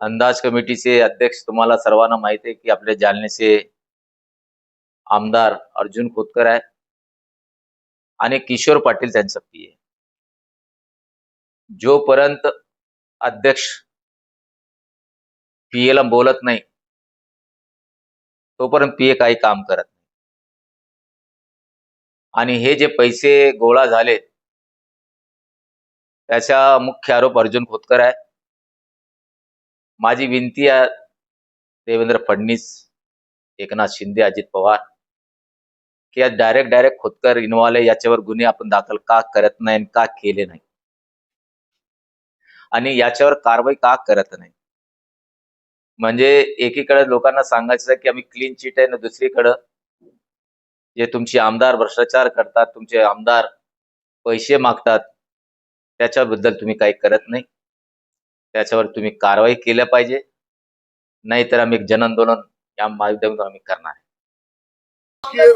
अंदाज कमिटीचे अध्यक्ष तुम्हाला सर्वांना माहिती आहे की आपले जालन्याचे आमदार अर्जुन खोतकर आहे आणि किशोर पाटील त्यांचा पी आहे. जोपर्यंत अध्यक्ष पीए ला बोलत नाही तोपर्यंत पीए काही काम करत नाही. आणि हे जे पैसे गोळा झाले त्याचा मुख्य आरोप अर्जुन खोतकर आहे. माझी विनंती आहे देवेंद्र फडणवीस एकनाथ शिंदे अजित पवार की आज डायरेक्ट डायरेक्ट खोदकर इन्व्हॉल्व आहे याच्यावर गुन्हे आपण दाखल का करत नाही आणि का केले नाही? आणि याच्यावर कारवाई का करत नाही? म्हणजे एकीकडे लोकांना सांगायचं की आम्ही क्लीन चिट आहे ना दुसरीकडं जे तुमचे आमदार भ्रष्टाचार करतात तुमचे आमदार पैसे मागतात त्याच्याबद्दल तुम्ही काही करत नाही? त्याच्यावर तुम्ही कारवाई केल्या पाहिजे. नाहीतर आम्ही एक जनआंदोलन या माध्यमातून आम्ही करणार आहे.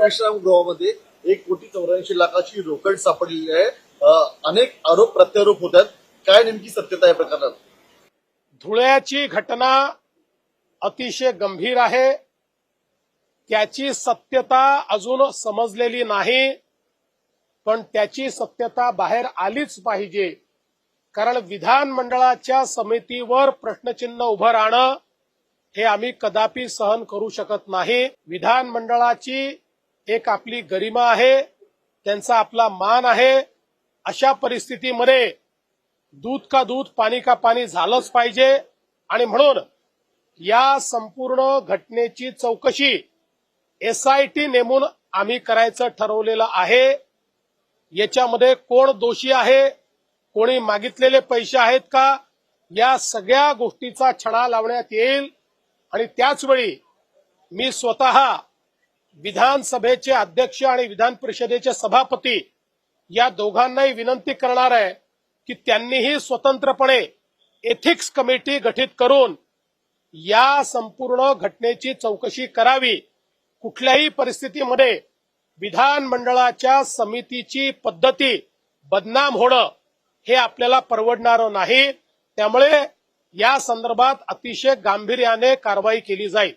विश्रामगृहामध्ये एक कोटी चौऱ्याऐंशी लाखाची रोकड सापडलेली आहे. अनेक आरोप प्रत्यारोप होत आहेत. काय नेमकी सत्यता या प्रकरणात? धुळ्याची घटना अतिशय गंभीर आहे. त्याची सत्यता अजून समजलेली नाही. पण त्याची सत्यता बाहेर आलीच पाहिजे. कारण विधानमंडळाच्या समितीवर प्रश्नचिन्ह उभं राहणं हे आम्ही कदापि सहन करू शकत नाही. विधानमंडळाची एक आपली गरिमा आहे त्यांचा आपला मान आहे. अशा परिस्थितीमध्ये दूध का दूध पाणी का पाणी झालंच पाहिजे. आणि म्हणून या संपूर्ण घटनेची चौकशी एसआयटी नेमून आम्ही करायचं ठरवलेलं आहे. याच्यामध्ये कोण दोषी आहे कोणी मागितलेले पैसे आहेत का? या सगळ्या गोष्टीचा छडा लावण्यात येईल. आणि त्याचवेळी मी स्वतः विधानसभेचे अध्यक्ष आणि विधान परिषदेचे सभापती या दोघांनाही विनंती करणार आहे की त्यांनीही स्वतंत्रपणे एथिक्स कमिटी गठीत करून या संपूर्ण घटनेची चौकशी करावी. कुठल्याही परिस्थितीमध्ये विधानमंडळाच्या समितीची पद्धती बदनाम होणं हे आपल्याला परवडणारं नाही. त्यामुळे या संदर्भात अतिशय गांभीर्याने कारवाई केली जाईल.